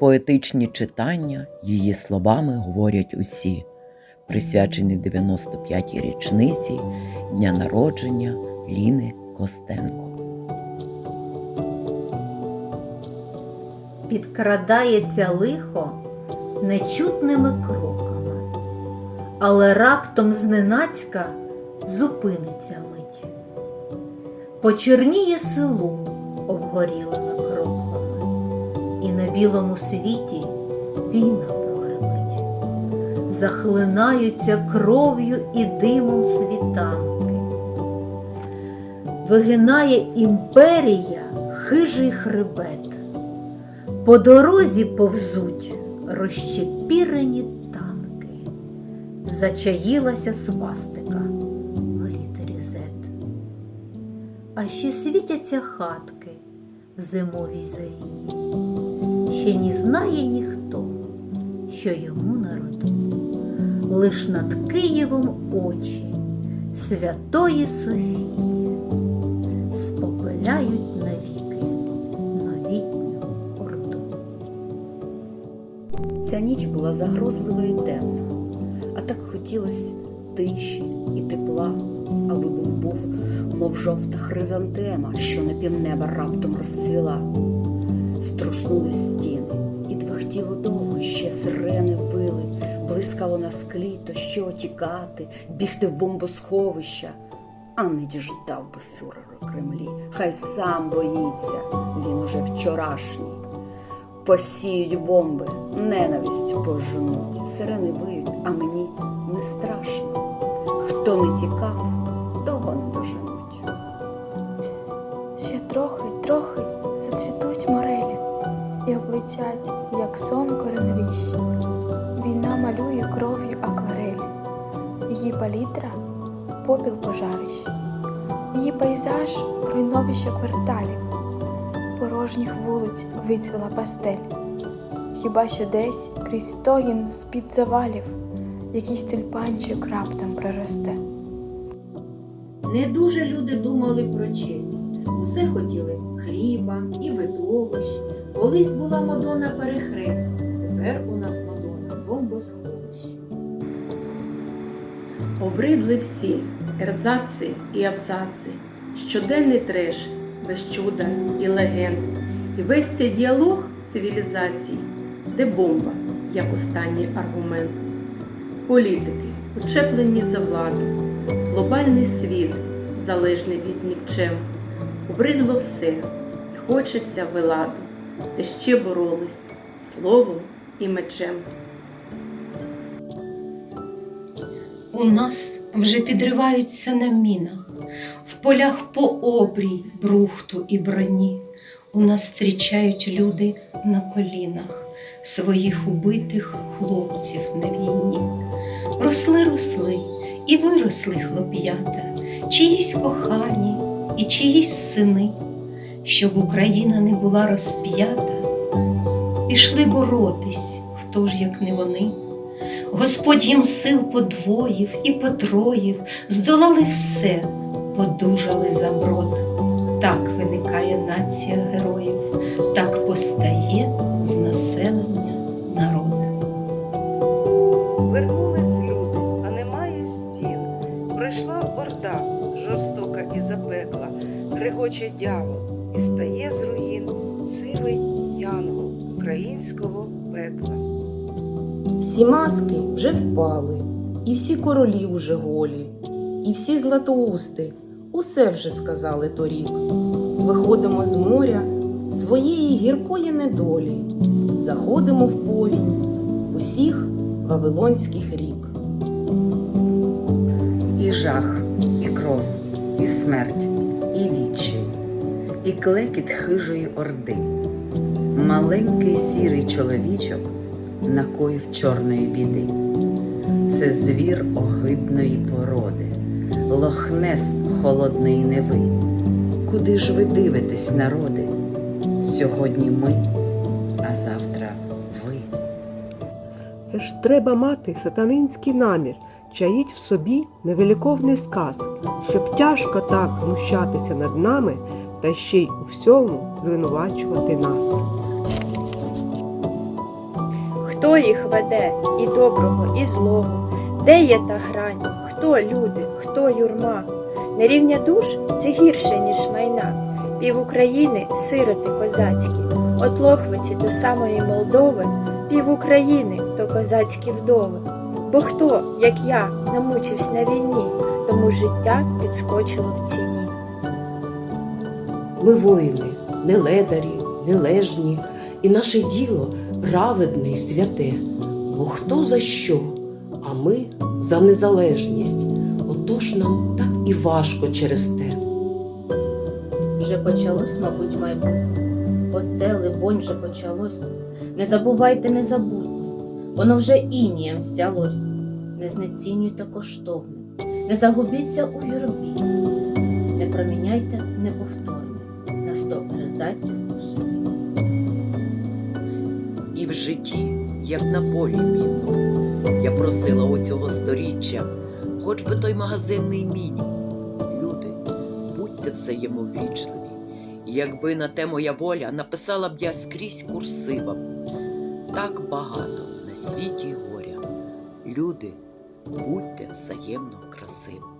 Поетичні читання її словами говорять усі, присвячені 95-й річниці дня народження Ліни Костенко. Підкрадається лихо нечутними кроками, але раптом зненацька зупиниться мить. Почерніє село обгорілими на білому світі війна прогремить. Захлинаються кров'ю і димом світанки. Вигинає імперія хижий хребет. По дорозі повзуть розщепірені танки. Зачаїлася свастика в літері Z. А ще світяться хатки в зимовій завії. Ще не знає ніхто, що йому на роду. Лиш над Києвом очі Святої Софії спопиляють навіки новітню орду. Ця ніч була загрозлива і темна, а так хотілось тиші і тепла, а вибух був, мов жовта хризантема, що на півнеба раптом розцвіла. Струснули стіни, і двохтіло довго ще сирени вили, блискало на склі, то що тікати, бігти в бомбосховища. А не діждав би фюрер у Кремлі, хай сам боїться, він уже вчорашній. Посіють бомби, ненависть поженуть, сирени виють, а мені не страшно. Хто не тікав, і облетять, як сон кореневищі. Війна малює кров'ю акварелі, її палітра попіл пожарищ, її пейзаж руйновище кварталів, порожніх вулиць вицвіла пастель. Хіба що десь крізь стогін з-під завалів якийсь тюльпанчик раптом проросте. Не дуже люди думали про честь. Усе хотіли хліба і видовищ. Колись була Мадонна перехрест, тепер у нас Мадонна бомбосховище. Обридли всі ерзаци і абзаци, щоденний треш без чуда і легенд, і весь цей діалог цивілізацій, де бомба, як останній аргумент. Політики, учеплені за владу, глобальний світ, залежний від нікчем. Обридло все, хочеться виладу, де ще боролись словом і мечем. У нас вже підриваються на мінах, в полях по обрій, брухту і броні. У нас зустрічають люди на колінах своїх убитих хлопців на війні. Росли, росли і виросли хлоп'ята, чиїсь кохані і чиїсь сини, щоб Україна не була розп'ята, пішли боротись, хто ж як не вони. Господь їм сил подвоїв і потроїв, здолали все, подужали за брод. Так виникає нація героїв, так постає з населення народ. Вернулись люди, а немає стін. Пройшла орда жорстока і запекла, регоче дявол, і стає з руїн сивий янгол українського пекла. Всі маски вже впали, і всі королі уже голі, і всі златоусти усе вже сказали торік. Виходимо з моря своєї гіркої недолі, заходимо в повінь усіх вавилонських рік. І жах, і кров, і смерть, і клекіт хижої орди. Маленький сірий чоловічок накоїв чорної біди. Це звір огидної породи, лохнес холодної неви. Куди ж ви дивитесь, народи? Сьогодні ми, а завтра ви. Це ж треба мати сатанинський намір, чаїть в собі невеликовний сказ, щоб тяжко так знущатися над нами та ще й у всьому звинувачувати нас. Хто їх веде і доброго, і злого? Де є та грань? Хто люди, хто юрма? Нерівня душ це гірше, ніж майна. Пів України сироти козацькі, от Лохвиці до самої Молдови, пів України то козацькі вдови. Бо хто, як я, намучився на війні, тому життя підскочило в ціні. Ми воїни, не ледарі, не лежні, і наше діло праведне й святе. Бо хто за що, а ми за незалежність. Отож нам так і важко через те. Вже почалось, мабуть, майбутнє. Оце, либонь, вже почалось. Не забувайте незабутнє, воно вже інієм стялось. Не знецінюйте коштовне, не загубіться у юрбі, не проміняйте ерзаців у. І в житті, як на полі мінному, я просила у цього сторіччя, хоч би той магазинний мінімум. Люди, будьте взаємовічливі. Якби на те моя воля, написала б я скрізь курсивом. Так багато на світі горя. Люди, будьте взаємно красиві.